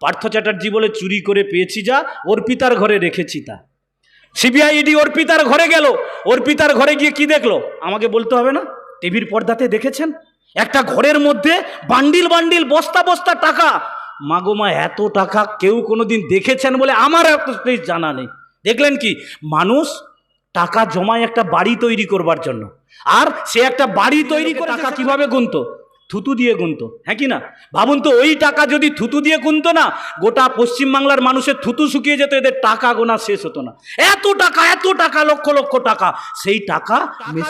পার্থ চ্যাটার্জি বলে চুরি করে পেয়েছি যা অর্পিতার ঘরে রেখেছি তা। সিবিআই ইডি অর্পিতার ঘরে গেল। অর্পিতার ঘরে গিয়ে কি দেখল? আমাকে বলতে হবে না? টিভির পর্দাতে দেখেছেন? একটা ঘরের মধ্যে বান্ডিল বান্ডিল বস্তা বস্তা টাকা। মাগোমা এত টাকা কেউ কোনোদিন দেখেছেন বলে আমার এত জানা নেই। দেখলেন কি? মানুষ টাকা জমায় একটা বাড়ি তৈরি করবার জন্য। আর সে একটা বাড়ি তৈরি করে টাকা কীভাবে গুনতো? থুতু দিয়ে গুনতো হ্যাঁ কি না? ভাবুন তো ওই টাকা যদি থুতু দিয়ে গুনতো না গোটা পশ্চিমবাংলার মানুষের থুতু শুকিয়ে যেত এদের টাকা গোনা শেষ হতো না। এত টাকা এত টাকা লক্ষ লক্ষ টাকা সেই টাকা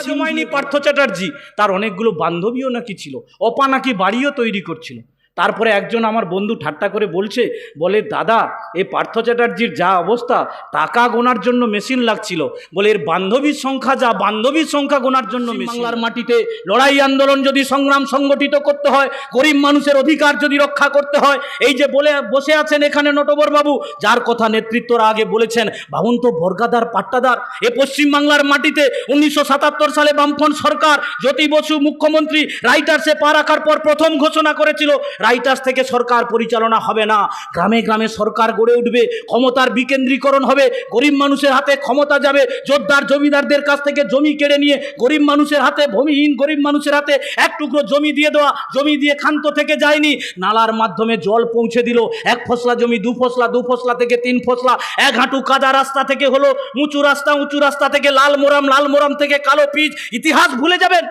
জমায়নি পার্থ চ্যাটার্জি তার অনেকগুলো বান্ধবীও নাকি ছিল অপা নাকি বাড়িও তৈরি করছিল। তারপরে একজন আমার বন্ধু ঠাট্টা করে বলছে বলে দাদা এ পার্থ চ্যাটার্জির যা অবস্থা টাকা গোনার জন্য মেশিন লাগছিল। বলে এর বান্ধবীর সংখ্যা যা বান্ধবীর সংখ্যা গোনার জন্য বাংলার মাটিতে লড়াই আন্দোলন যদি সংগ্রাম সংগঠিত করতে হয় গরিব মানুষের অধিকার যদি রক্ষা করতে হয় এই যে বলে বসে আছেন এখানে নটবর বাবু যার কথা নেতৃত্বরা আগে বলেছেন ভাবুন তো বর্গাদার পাট্টাদার এ পশ্চিমবাংলার মাটিতে উনিশশো সাতাত্তর সালে বামফ্রন্ট সরকার জ্যোতি বসু মুখ্যমন্ত্রী রাইটার্সে পা রাখার পর প্রথম ঘোষণা করেছিল রাইটার্স থেকে সরকার পরিচালনা হবে না। গ্রামে গ্রামে সরকার গড়ে উঠবে, ক্ষমতার বিকেন্দ্রীকরণ হবে, গরিব মানুষের হাতে ক্ষমতা যাবে, জোরদার জমিদারদের কাছ থেকে জমি কেড়ে নিয়ে গরিব মানুষের হাতে, ভূমিহীন গরিব মানুষের হাতে এক টুকরো জমি দিয়ে দেওয়া, জমি দিয়ে ক্ষান্ত থেকে যায়নি। নালার মাধ্যমে জল পৌঁছে দিল, এক ফসলা জমি, দু ফসলা দু ফসলা থেকে তিন ফসলা, এক হাঁটু কাদা রাস্তা থেকে হলো, উঁচু রাস্তা উঁচু রাস্তা থেকে লাল মোরাম লাল মোরাম থেকে কালো পিচ, ইতিহাস ভুলে যাবেন।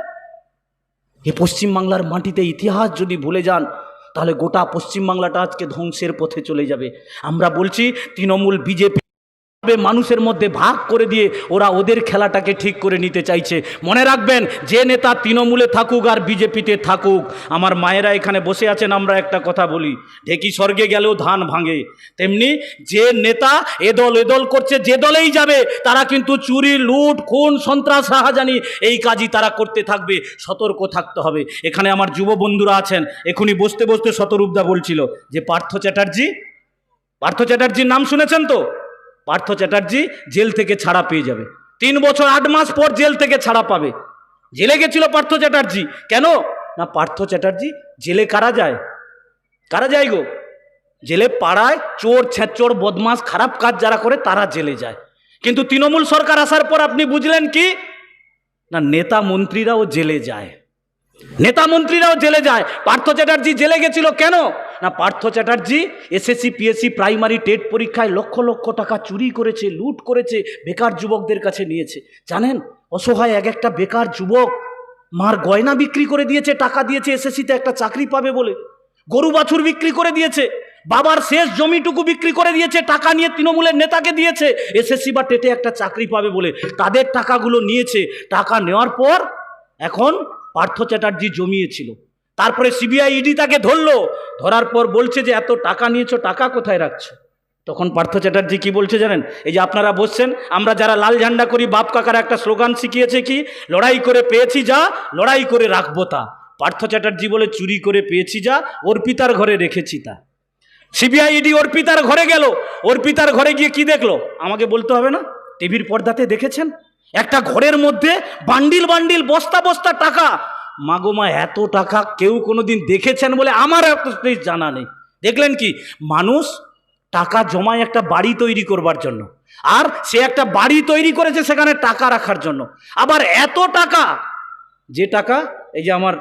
এ পশ্চিমবাংলার মাটিতে ইতিহাস যদি ভুলে যান তাহলে গোটা পশ্চিমবাংলাটা আজকে ধ্বংসের পথে চলে যাবে। আমরা বলছি তৃণমূল বিজেপি মানুষের মধ্যে ভাগ করে দিয়ে ওরা ওদের খেলাটাকে ঠিক করে নিতে চাইছে। মনে রাখবেন, যে নেতা তৃণমূলে থাকুক আর বিজেপিতে থাকুক, আমার মায়েরা এখানে বসে আছেন, আমরা একটা কথা বলি, ঢেকি স্বর্গে গেলেও ধান ভাঙে। তেমনি যে নেতা এদল এদল করছে, যে দলেই যাবে, তারা কিন্তু চুরি, লুট, খুন, সন্ত্রাস রাহাজানি এই কাজই তারা করতে থাকবে, সতর্ক থাকতে হবে। এখানে আমার যুব বন্ধুরা আছেন এখনই বসতে বসতে শতরূপদা বলছিল, যে পার্থ চ্যাটার্জি, পার্থ চ্যাটার্জির নাম শুনেছেন তো? পার্থ চ্যাটার্জি জেল থেকে ছাড়া পেয়ে যাবে। তিন বছর আট মাস পর জেল থেকে ছাড়া পাবে। জেলে গেছিল পার্থ চ্যাটার্জি। কেন? না, পার্থ চ্যাটার্জি জেলে কারা যায়? কারা যায় গো? জেলে পাড়ায় চোর, ছেঁচোর বদমাস খারাপ কাজ যারা করে তারা জেলে যায়। কিন্তু তৃণমূল সরকার আসার পর আপনি বুঝলেন কি? না, নেতা মন্ত্রীরাও জেলে যায়। নেতা মন্ত্রীরাও জেলে যায়। পার্থ চ্যাটার্জি জেলে গেছিল কেন? না Partha Chatterjee, SSC, PSC, primary, TET পরীক্ষায় লক্ষ লক্ষ টাকা চুরি করেছে, লুট করেছে, বেকার যুবকদের কাছে নিয়েছে। জানেন? অসহায় এক একটা বেকার যুবক মার গয়না বিক্রি করে দিয়েছে, টাকা দিয়েছে, এসএসসিতে একটা চাকরি পাবে বলে। গরু বাছুর বিক্রি করে দিয়েছে, বাবার শেষ জমিটুকু বিক্রি করে দিয়েছে, টাকা নিয়ে তৃণমূলের নেতাকে দিয়েছে, এসএসসি বা টেটে একটা চাকরি পাবে বলে। তাদের টাকাগুলো নিয়েছে, টাকা নেওয়ার পর এখন পার্থ চ্যাটার্জি জমিয়েছিল। তারপরে সিবিআই ইডি তাকে ধরলো। ধরার পর বলছে যে, এত টাকা নিয়েছো, টাকা কোথায় রাখছো? তখন পার্থ চ্যাটার্জি কি বলছে জানেন? এই যে আপনারা বসছেন, আমরা যারা লাল ঝান্ডা করি, বাপ কাকার একটা স্লোগান শিখিয়েছে কি, লড়াই করে পেয়েছি যা, লড়াই করে রাখব তা। পার্থ চ্যাটার্জি বলে, চুরি করে পেয়েছি যা, অর্পিতার ঘরে রেখেছি তা। সিবিআই ইডি অর্পিতার ঘরে গেল। অর্পিতার ঘরে গিয়ে কি দেখল? আমাকে বলতে হবে না? টিভির পর্দাতে দেখেছেন? একটা ঘরের মধ্যে বান্ডিল বান্ডিল, বস্তা বস্তা টাকা। মাগোমা এত টাকা কেউ কোনোদিন দেখেছেন বলে আমার এত জানা নেই। দেখলেন কি? মানুষ টাকা জমায় একটা বাড়ি তৈরি করবার জন্য। আর সে একটা বাড়ি তৈরি করেছে সেখানে টাকা রাখার জন্য। আবার এত টাকা, যে টাকা, এই যে আমার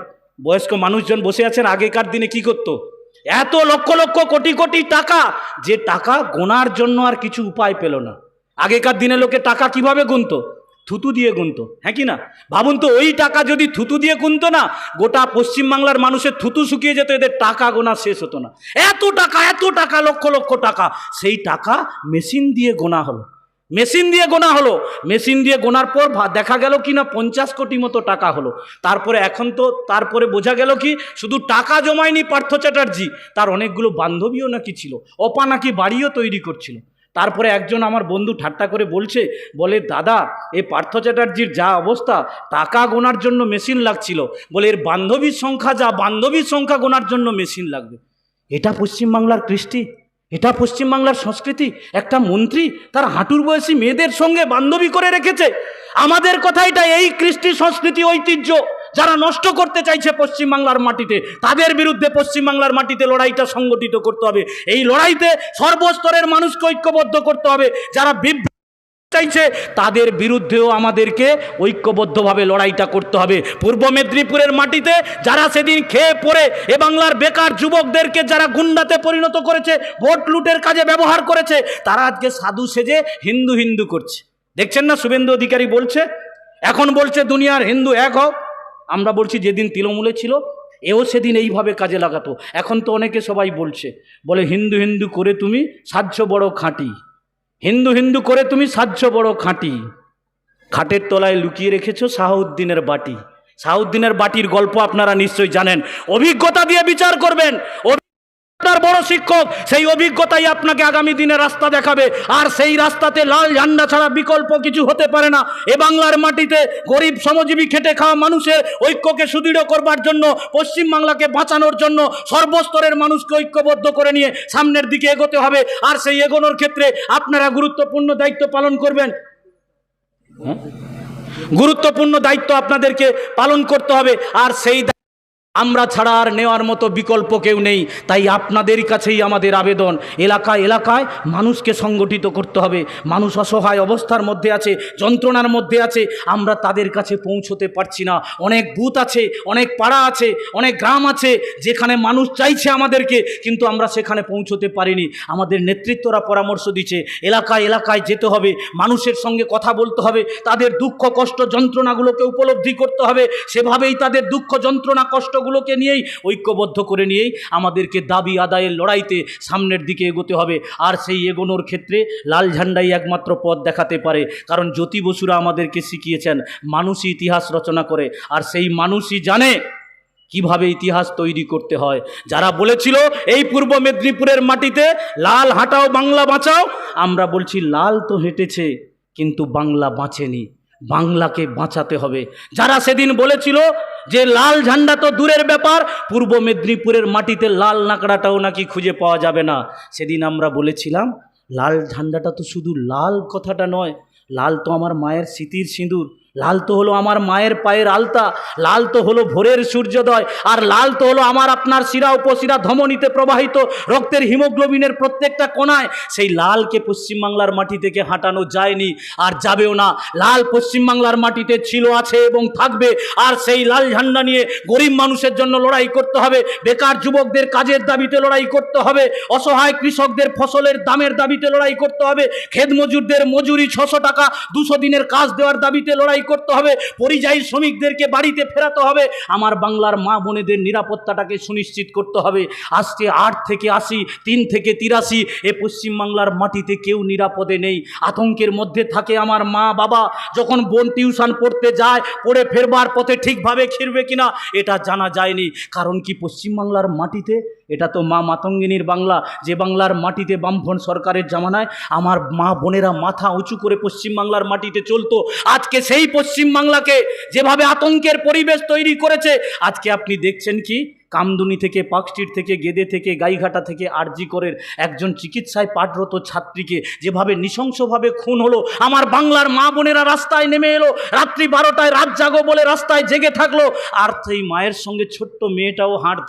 বয়স্ক মানুষজন বসে আছেন আগেকার দিনে কি করতো? এত লক্ষ লক্ষ কোটি কোটি টাকা, যে টাকা গোনার জন্য আর কিছু উপায় পেল না। আগেকার দিনে লোকে টাকা কীভাবে গুনতো? থুতু দিয়ে গুনতো হ্যাঁ কি না? ভাবুন তো, ওই টাকা যদি থুতু দিয়ে গুনতো না, গোটা পশ্চিমবাংলার মানুষের থুতু শুকিয়ে যেত, এদের টাকা গোনা শেষ হতো না। এত টাকা এত টাকা, লক্ষ লক্ষ টাকা, সেই টাকা মেশিন দিয়ে গোনা হলো। মেশিন দিয়ে গোনা হলো। মেশিন দিয়ে গোনার পর দেখা গেল কি না, পঞ্চাশ কোটি মতো টাকা হলো। তারপরে এখন তো, তারপরে বোঝা গেল কি, শুধু টাকা জমায়নি পার্থ চ্যাটার্জি, তার অনেকগুলো বান্ধবীও নাকি ছিল, অপা নাকি বাড়িও তৈরি করছিল। তারপরে একজন আমার বন্ধু ঠাট্টা করে বলছে, বলে, দাদা, এ পার্থ চ্যাটার্জির যা অবস্থা, টাকা গোনার জন্য মেশিন লাগছিল। বলে, এর বান্ধবীর সংখ্যা যা, বান্ধবীর সংখ্যা গোনার জন্য মেশিন লাগবে। এটা পশ্চিমবাংলার কৃষ্টি, এটা পশ্চিমবাংলার সংস্কৃতি। একটা মন্ত্রী তার হাঁটুর বয়সী মেয়েদের সঙ্গে বান্ধবী করে রেখেছে। আমাদের কথা এটা এই কৃষ্টি সংস্কৃতি ঐতিহ্য। যারা নষ্ট করতে চাইছে পশ্চিমবাংলার মাটিতে, তাদের বিরুদ্ধে পশ্চিমবাংলার মাটিতে লড়াইটা সংগঠিত করতে হবে। এই লড়াইতে সর্বস্তরের মানুষকে ঐক্যবদ্ধ করতে হবে। যারা বিভ্রান্ত চাইছে, তাদের বিরুদ্ধেও আমাদেরকে ঐক্যবদ্ধভাবে লড়াইটা করতে হবে। পূর্ব মেদিনীপুরের মাটিতে যারা সেদিন খেয়ে পড়ে, এ বাংলার বেকার যুবকদেরকে যারা গুন্ডাতে পরিণত করেছে, ভোট লুটের কাজে ব্যবহার করেছে, তারা আজকে সাধু সেজে হিন্দু হিন্দু করছে। দেখছেন না শুভেন্দু অধিকারী বলছে? এখন বলছে দুনিয়ার হিন্দু এক হোক। আমরা বলছি যেদিন তৃণমূলে ছিল, এও সেদিন এইভাবে কাজে লাগাতো। এখন তো অনেকে সবাই বলছে, বলে হিন্দু হিন্দু করে তুমি সাহায্য বড় খাঁটি। হিন্দু হিন্দু করে তুমি সাহায্য বড় খাঁটি। খাটের তলায় লুকিয়ে রেখেছো শাহউদ্দিনের বাটি। শাহউদ্দিনের বাটির গল্প আপনারা নিশ্চয়ই জানেন। অভিজ্ঞতা দিয়ে বিচার করবেন। আপনার বড় শিক্ষক, সেই অভিজ্ঞতাই আপনাকে আগামী দিনে রাস্তা দেখাবে। আর সেই রাস্তাতে লাল ঝান্ডা ছাড়া বিকল্প কিছু হতে পারে না। এ বাংলার মাটিতে গরিব শ্রমজীবী খেটে খাওয়া মানুষের ঐক্যকে সুদৃঢ় করবার জন্য পশ্চিমবাংলাকে বাঁচানোর জন্য সর্বস্তরের মানুষকে ঐক্যবদ্ধ করে নিয়ে সামনের দিকে এগোতে হবে। আর সেই এগোনোর ক্ষেত্রে আপনারা গুরুত্বপূর্ণ দায়িত্ব পালন করবেন। হ্যাঁ? গুরুত্বপূর্ণ দায়িত্ব আপনাদেরকে পালন করতে হবে। আর সেই আমরা ছাড়া আর নেওয়ার মতো বিকল্প কেউ নেই। তাই আপনাদের কাছেই আমাদের আবেদন। এলাকায় এলাকায় মানুষকে সংগঠিত করতে হবে। মানুষ অসহায় অবস্থার মধ্যে আছে, যন্ত্রণার মধ্যে আছে। আমরা তাদের কাছে পৌঁছতে পারছি না। অনেক বুথ আছে, অনেক পাড়া আছে, অনেক গ্রাম আছে, যেখানে মানুষ চাইছে আমাদেরকে, কিন্তু আমরা সেখানে পৌঁছতে পারিনি। আমাদের নেতৃত্বরা পরামর্শ দিচ্ছে, এলাকায় এলাকায় যেতে হবে। মানুষের সঙ্গে কথা বলতে হবে। তাদের দুঃখ, কষ্ট, যন্ত্রণাগুলোকে উপলব্ধি করতে হবে। সেভাবেই তাদের দুঃখ, যন্ত্রণা কষ্টগুলোকে নিয়েই, ঐক্যবদ্ধ করে নিয়েই আমাদেরকে দাবি আদায়ের লড়াইতে সামনের দিকে এগোতে হবে। আর সেই এগোনোর ক্ষেত্রে লাল ঝান্ডাই একমাত্র পথ দেখাতে পারে। কারণ জ্যোতি বসুরা আমাদেরকে শিখিয়েছেন, মানুষই ইতিহাস রচনা করে। আর সেই মানুষই জানে কীভাবে ইতিহাস তৈরি করতে হয়। যারা বলেছিল, এই পূর্ব মেদিনীপুরের মাটিতে লাল হাঁটাও, বাংলা বাঁচাও। আমরা বলছি, লাল তো হেঁটেছে, কিন্তু বাংলা বাঁচেনি। বাংলাকে বাঁচাতে হবে। যারা সেদিন বলেছিল যে লাল ঝান্ডা তো দূরের ব্যাপার, পূর্ব মেদিনীপুরের মাটিতে লাল নাকড়াটাও নাকি খুঁজে পাওয়া যাবে না। সেদিন আমরা বলেছিলাম, লাল ঝান্ডাটা তো শুধু লাল কথাটা নয়, লাল তো আমার মায়ের স্মৃতির সিঁদুর। লাল তো হলো আমার মায়ের পায়ের আলতা, লাল তো হলো ভোরের সূর্যোদয়, আর লাল তো হলো আমার আপনার শিরা উপশিরা ধমনীতে প্রবাহিত রক্তের হিমোগ্লোবিনের প্রত্যেকটা কোনায় সেই লালকে পশ্চিমবাংলার মাটি থেকে হাঁটানো যায়নি আর যাবেও না। লাল পশ্চিমবাংলার মাটিতে ছিল, আছে এবং থাকবে, আর সেই লাল ঝান্ডা নিয়ে গরিব মানুষের জন্য লড়াই করতে হবে, বেকার যুবকদের কাজের দাবিতে লড়াই করতে হবে, অসহায় কৃষকদের ফসলের দামের দাবিতে লড়াই করতে হবে খেত মজুরদের মজুরি ছশো টাকা, দুশো দিনের কাজ দেওয়ার দাবিতে লড়াই করতে হবে, পরিযায়ী শ্রমিকদেরকে বাড়িতে ফেরাতে হবে। আমার বাংলার মা বোনেদের নিরাপত্তাটাকে সুনিশ্চিত করতে হবে। আজকে আট থেকে আশি, তিন থেকে তিরাশি, এ পশ্চিমবাংলার মাটিতে কেউ নিরাপদে নেই। আতঙ্কের মধ্যে থাকে আমার মা বাবা। যখন বোন টিউশন পড়তে যায়, পড়ে ফেরবার পথে ঠিকভাবে ফিরবে কিনা, এটা জানা যায়নি। কারণ কি পশ্চিমবাংলার মাটিতে? এটা তো মা মাতঙ্গিনীর বাংলা। যে বাংলার মাটিতে বামফ্রন্ট সরকারের জামানায় আমার মা বোনেরা মাথা উঁচু করে পশ্চিমবাংলার মাটিতে চলতো, আজকে সেই পশ্চিমবাংলাকে যেভাবে আতঙ্কের পরিবেশ তৈরি করেছে আজকে আপনি দেখছেন কি? কামদুনি থেকে পার্কস্ট্রিট থেকে, গেদে থেকে, গাইঘাটা থেকে আরজি করের একজন চিকিৎসায় পাঠরত ছাত্রীকে যেভাবে নৃশংসভাবে খুন হলো, আমার বাংলার মা বোনেরা রাস্তায় নেমে এলো, রাত্রি বারোটায় রাত জাগো বলে রাস্তায় জেগে থাকল, আর সেই মায়ের সঙ্গে ছোট্ট মেয়েটাও হাঁট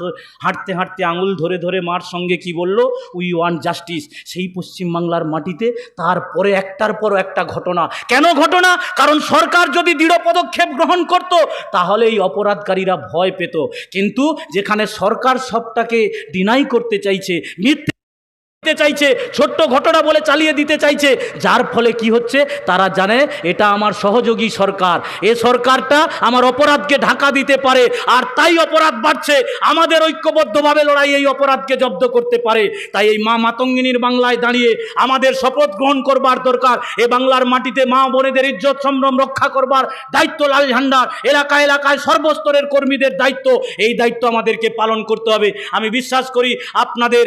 হাঁটতে হাঁটতে আঙুল ধরে ধরে মার সঙ্গে কি বলল, উই ওয়ান জাস্টিস সেই পশ্চিমবাংলার মাটিতে তারপরে একটার পর একটা ঘটনা। কেন ঘটনা? কারণ সরকার যদি দৃঢ় পদক্ষেপ গ্রহণ করত তাহলে এই অপরাধকারীরা ভয় পেত। কিন্তু যেখানে সরকার সবটাকে ডিনাই করতে চাইছে মিথ্যে দিতে চাইছে, ছোট্ট ঘটনা বলে চালিয়ে দিতে চাইছে, যার ফলে কি হচ্ছে? তারা জানে এটা আমার সহযোগী সরকার। এ সরকারটা আমার অপরাধকে ঢাকা দিতে পারে, আর তাই অপরাধ বাড়ছে। আমাদের ঐক্যবদ্ধভাবে লড়াই এই অপরাধকে জব্দ করতে পারে। তাই এই মা মাতঙ্গিনীর বাংলায় দাঁড়িয়ে আমাদের শপথ গ্রহণ করবার দরকার। এ বাংলার মাটিতে মা বোনেদের ইজ্জত, সম্ভ্রম রক্ষা করবার দায়িত্ব লাল ঝান্ডার। এলাকা এলাকায় সর্বস্তরের কর্মীদের দায়িত্ব। এই দায়িত্ব আমাদেরকে পালন করতে হবে। আমি বিশ্বাস করি আপনাদের